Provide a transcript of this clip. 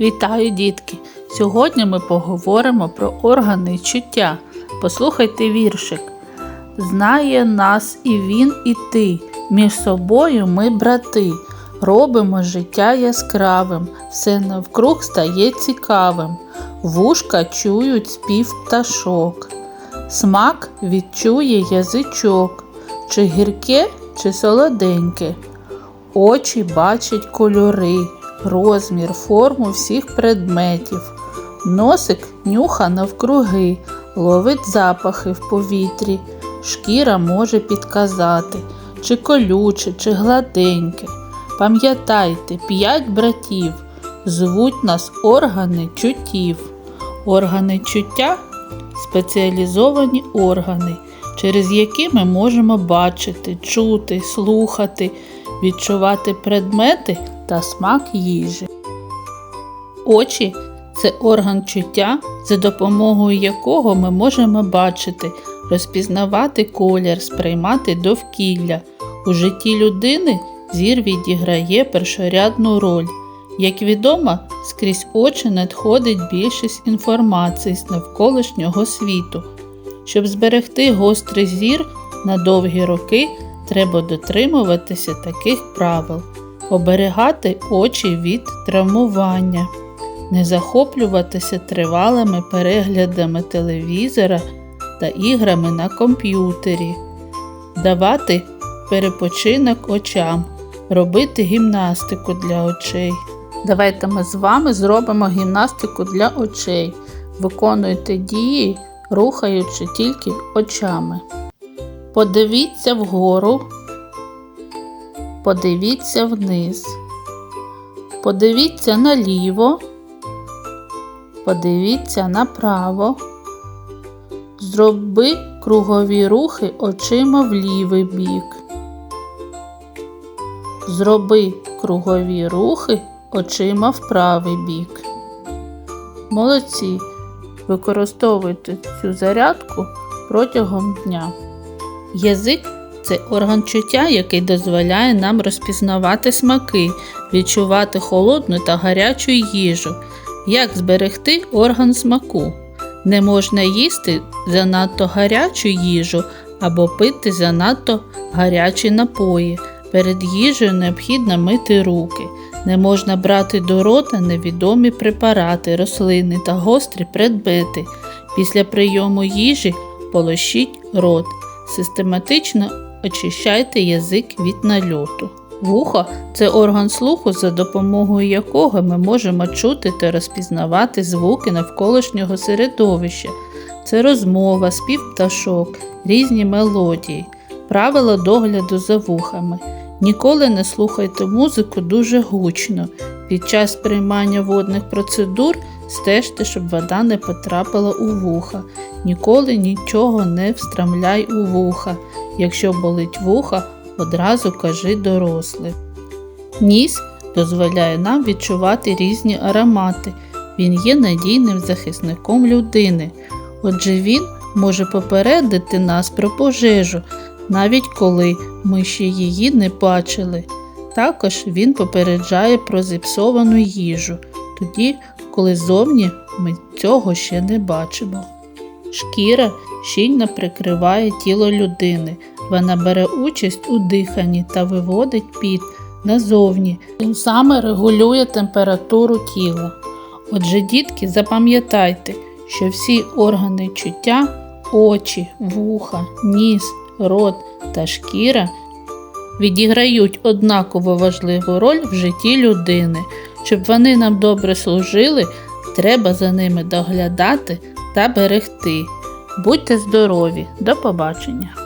Вітаю, дітки! Сьогодні ми поговоримо про органи чуття. Послухайте віршик. Знає нас і він, і ти. Між собою ми брати. Робимо життя яскравим, все навкруг стає цікавим. Вушка чують спів пташок. Смак відчує язичок, чи гірке, чи солоденьке. Очі бачать кольори, розмір, форму всіх предметів. Носик нюха навкруги, ловить запахи в повітрі. Шкіра може підказати, чи колюче, чи гладеньке. Пам'ятайте, п'ять братів звуть нас органи чуттів. Органи чуття спеціалізовані органи, через які ми можемо бачити, чути, слухати, відчувати предмети та смак їжі. Очі це орган чуття, за допомогою якого ми можемо бачити, розпізнавати колір, сприймати довкілля. У житті людини зір відіграє першорядну роль. Як відомо, скрізь очі надходить більшість інформації з навколишнього світу. Щоб зберегти гострий зір на довгі роки, треба дотримуватися таких правил: оберігати очі від травмування, не захоплюватися тривалими переглядами телевізора та іграми на комп'ютері, давати перепочинок очам, робити гімнастику для очей. Давайте ми з вами зробимо гімнастику для очей. Виконуйте дії, рухаючи тільки очами. Подивіться вгору, подивіться вниз, подивіться наліво, подивіться направо. Зроби кругові рухи очима в лівий бік. Зроби кругові рухи очима в правий бік. Молодці! Використовуйте цю зарядку протягом дня. Язик це орган чуття, який дозволяє нам розпізнавати смаки, відчувати холодну та гарячу їжу. Як зберегти орган смаку? Не можна їсти занадто гарячу їжу або пити занадто гарячі напої. Перед їжею необхідно мити руки. Не можна брати до рота невідомі препарати, рослини та гострі предмети. Після прийому їжі полощіть рот. Систематично очищайте язик від нальоту. Вухо це орган слуху, за допомогою якого ми можемо чути та розпізнавати звуки навколишнього середовища. Це розмова, спів пташок, різні мелодії, правила догляду за вухами. Ніколи не слухайте музику дуже гучно. Під час приймання водних процедур стежте, щоб вода не потрапила у вуха. Ніколи нічого не встрамляй у вуха. Якщо болить вуха, одразу кажи дорослий. Ніс дозволяє нам відчувати різні аромати. Він є надійним захисником людини. Отже, він може попередити нас про пожежу, навіть коли ми ще її не бачили. Також він попереджає про зіпсовану їжу, тоді, коли зовні ми цього ще не бачимо. Шкіра щільно прикриває тіло людини. Вона бере участь у диханні та виводить піт назовні, тим самим регулює температуру тіла. Отже, дітки, запам'ятайте, що всі органи чуття очі, вуха, ніс, рот та шкіра відіграють однаково важливу роль в житті людини. Щоб вони нам добре служили, треба за ними доглядати та берегти. Будьте здорові! До побачення!